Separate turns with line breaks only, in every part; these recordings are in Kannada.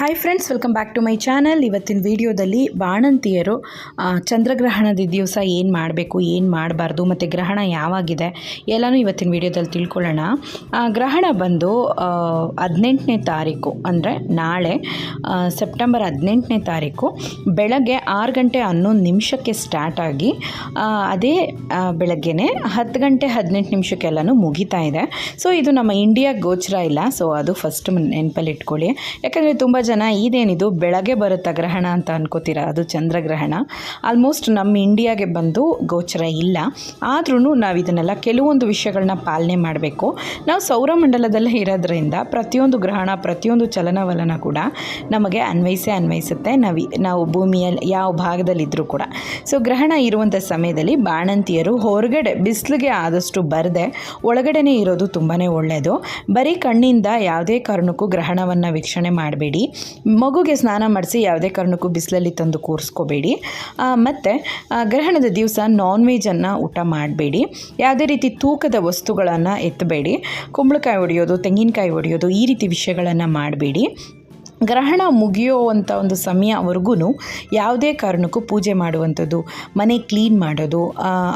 Hi friends welcome back to my channel ಇವತ್ತಿನ ವಿಡಿಯೋದಲ್ಲಿ ಬಾಣಂತಿಯರು ಚಂದ್ರಗ್ರಹಣದ ದಿವಸ ಏನು ಮಾಡಬೇಕು, ಏನು ಮಾಡಬಾರ್ದು, ಮತ್ತು ಗ್ರಹಣ ಯಾವಾಗಿದೆ ಎಲ್ಲನೂ ಇವತ್ತಿನ ವಿಡಿಯೋದಲ್ಲಿ ತಿಳ್ಕೊಳ್ಳೋಣ. ಗ್ರಹಣ ಬಂದು ಹದಿನೆಂಟನೇ ತಾರೀಕು, ಅಂದರೆ ನಾಳೆ ಸೆಪ್ಟೆಂಬರ್ ಹದಿನೆಂಟನೇ ತಾರೀಕು, ಬೆಳಗ್ಗೆ ಆರು ಗಂಟೆ ಹನ್ನೊಂದು ನಿಮಿಷಕ್ಕೆ ಸ್ಟಾರ್ಟ್ ಆಗಿ ಅದೇ ಬೆಳಗ್ಗೆನೆ ಹತ್ತು ಗಂಟೆ ಹದಿನೆಂಟು ನಿಮಿಷಕ್ಕೆಲ್ಲನೂ ಮುಗಿತಾ ಇದೆ. ಸೊ ಇದು ನಮ್ಮ ಇಂಡಿಯಾ ಗೋಚರ ಇಲ್ಲ. ಸೊ ಅದು ಫಸ್ಟ್ ನೆನಪಲ್ಲಿ ಇಟ್ಕೊಳ್ಳಿ. ಯಾಕಂದರೆ ತುಂಬ ಜನ ಇದೇನಿದು ಬೆಳಗ್ಗೆ ಬರುತ್ತಾ ಗ್ರಹಣ ಅಂತ ಅನ್ಕೋತೀರಾ? ಅದು ಚಂದ್ರಗ್ರಹಣ ಆಲ್ಮೋಸ್ಟ್ ನಮ್ಮ ಇಂಡಿಯಾಗೆ ಬಂದು ಗೋಚರ ಇಲ್ಲ. ಆದ್ರೂ ನಾವು ಇದನ್ನೆಲ್ಲ ಕೆಲವೊಂದು ವಿಷಯಗಳನ್ನ ಪಾಲನೆ ಮಾಡಬೇಕು. ನಾವು ಸೌರಮಂಡಲದಲ್ಲೇ ಇರೋದ್ರಿಂದ ಪ್ರತಿಯೊಂದು ಗ್ರಹಣ, ಪ್ರತಿಯೊಂದು ಚಲನವಲನ ಕೂಡ ನಮಗೆ ಅನ್ವಯಿಸೇ ಅನ್ವಯಿಸುತ್ತೆ. ನಾವು ನಾವು ಭೂಮಿಯ ಯಾವ ಭಾಗದಲ್ಲಿದ್ದರೂ ಕೂಡ. ಸೊ ಗ್ರಹಣ ಇರುವಂಥ ಸಮಯದಲ್ಲಿ ಬಾಣಂತಿಯರು ಹೊರಗಡೆ ಬಿಸಿಲಿಗೆ ಆದಷ್ಟು ಬರದೆ ಒಳಗಡೆನೇ ಇರೋದು ತುಂಬಾ ಒಳ್ಳೆಯದು ಬರೀ ಕಣ್ಣಿಂದ ಯಾವುದೇ ಕಾರಣಕ್ಕೂ ಗ್ರಹಣವನ್ನು ವೀಕ್ಷಣೆ ಮಾಡಬೇಡಿ. ಮಗುಗೆ ಸ್ನಾನ ಮಾಡಿಸಿ ಯಾವುದೇ ಕಾರಣಕ್ಕೂ ಬಿಸಿಲಲ್ಲಿ ತಂದು ಕೂರಿಸ್ಕೋಬೇಡಿ. ಮತ್ತು ಗ್ರಹಣದ ದಿವಸ ನಾನ್ ವೆಜನ್ನು ಊಟ ಮಾಡಬೇಡಿ. ಯಾವುದೇ ರೀತಿ ತೂಕದ ವಸ್ತುಗಳನ್ನು ಎತ್ತಬೇಡಿ. ಕುಂಬಳಕಾಯಿ ಹೊಡೆಯೋದು ತೆಂಗಿನಕಾಯಿ ಹೊಡೆಯೋದು ಈ ರೀತಿ ವಿಷಯಗಳನ್ನು ಮಾಡಬೇಡಿ. ಗ್ರಹಣ ಮುಗಿಯೋವಂಥ ಒಂದು ಸಮಯವರೆಗೂ ಯಾವುದೇ ಕಾರಣಕ್ಕೂ ಪೂಜೆ ಮಾಡುವಂಥದ್ದು, ಮನೆ ಕ್ಲೀನ್ ಮಾಡೋದು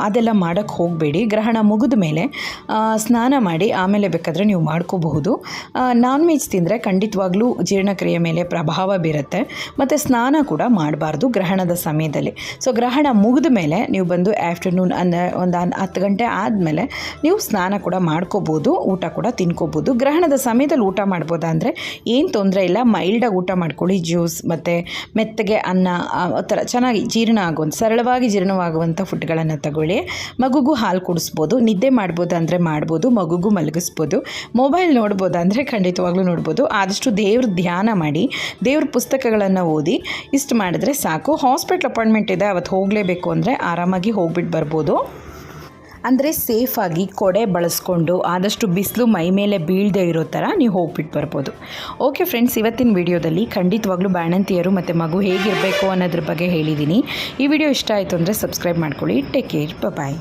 ಅದೆಲ್ಲ ಮಾಡೋಕ್ಕೆ ಹೋಗಬೇಡಿ. ಗ್ರಹಣ ಮುಗಿದ ಮೇಲೆ ಸ್ನಾನ ಮಾಡಿ ಆಮೇಲೆ ಬೇಕಾದರೆ ನೀವು ಮಾಡ್ಕೋಬಹುದು. ನಾನ್ ವೆಜ್ ತಿಂದರೆ ಖಂಡಿತವಾಗ್ಲೂ ಜೀರ್ಣಕ್ರಿಯೆ ಮೇಲೆ ಪ್ರಭಾವ ಬೀರುತ್ತೆ. ಮತ್ತು ಸ್ನಾನ ಕೂಡ ಮಾಡಬಾರ್ದು ಗ್ರಹಣದ ಸಮಯದಲ್ಲಿ. ಸೊ ಗ್ರಹಣ ಮುಗಿದ ಮೇಲೆ ನೀವು ಬಂದು ಆಫ್ಟರ್ನೂನ್ ಅಂದರೆ ಒಂದು ಹತ್ತು ಗಂಟೆ ಆದಮೇಲೆ ನೀವು ಸ್ನಾನ ಕೂಡ ಮಾಡ್ಕೋಬೋದು ಊಟ ಕೂಡ ತಿನ್ಕೋಬೋದು ಗ್ರಹಣದ ಸಮಯದಲ್ಲಿ ಊಟ ಮಾಡ್ಬೋದಾ ಅಂದರೆ ಏನು ತೊಂದರೆ ಇಲ್ಲ ಮೈಲ್ಡಾಗಿ ಊಟ ಮಾಡ್ಕೊಳ್ಳಿ, ಜ್ಯೂಸ್, ಮತ್ತು ಮೆತ್ತಗೆ ಅನ್ನ, ಆ ಥರ ಚೆನ್ನಾಗಿ ಜೀರ್ಣ ಆಗುವಂಥ, ಸರಳವಾಗಿ ಜೀರ್ಣವಾಗುವಂಥ ಫುಡ್ಗಳನ್ನು ತಗೊಳ್ಳಿ. ಮಗುಗೂ ಹಾಲು ಕುಡಿಸ್ಬೋದು, ನಿದ್ದೆ ಮಾಡ್ಬೋದು ಅಂದರೆ ಮಾಡ್ಬೋದು, ಮಗುಗೂ ಮಲಗಿಸ್ಬೋದು. ಮೊಬೈಲ್ ನೋಡ್ಬೋದು ಅಂದರೆ ಖಂಡಿತವಾಗ್ಲೂ ನೋಡ್ಬೋದು. ಆದಷ್ಟು ದೇವ್ರ ಧ್ಯಾನ ಮಾಡಿ, ದೇವ್ರ ಪುಸ್ತಕಗಳನ್ನು ಓದಿ, ಇಷ್ಟು ಮಾಡಿದ್ರೆ ಸಾಕು. ಹಾಸ್ಪಿಟ್ಲ್ ಅಪಾಯಿಂಟ್ಮೆಂಟ್ ಇದೆ, ಅವತ್ತು ಹೋಗಲೇಬೇಕು ಅಂದರೆ ಆರಾಮಾಗಿ ಹೋಗ್ಬಿಟ್ಟು ಬರ್ಬೋದು. ಅಂದರೆ ಸೇಫಾಗಿ ಕೊಡೆ ಬಳಸ್ಕೊಂಡು ಆದಷ್ಟು ಬಿಸಿಲು ಮೈ ಮೇಲೆ ಬೀಳದೆ ಇರೋ ಥರ ನೀವು ಹೋಗ್ಬಿಟ್ಟು ಬರ್ಬೋದು. ಓಕೆ ಫ್ರೆಂಡ್ಸ್ ಇವತ್ತಿನ ವಿಡಿಯೋದಲ್ಲಿ ಖಂಡಿತವಾಗ್ಲೂ ಬಾಣಂತಿಯರು ಮತ್ತು ಮಗು ಹೇಗಿರಬೇಕು ಅನ್ನೋದ್ರ ಬಗ್ಗೆ ಹೇಳಿದ್ದೀನಿ. ಈ ವಿಡಿಯೋ ಇಷ್ಟ ಆಯಿತು ಅಂದರೆ ಸಬ್ಸ್ಕ್ರೈಬ್ ಮಾಡ್ಕೊಳ್ಳಿ. Take care bye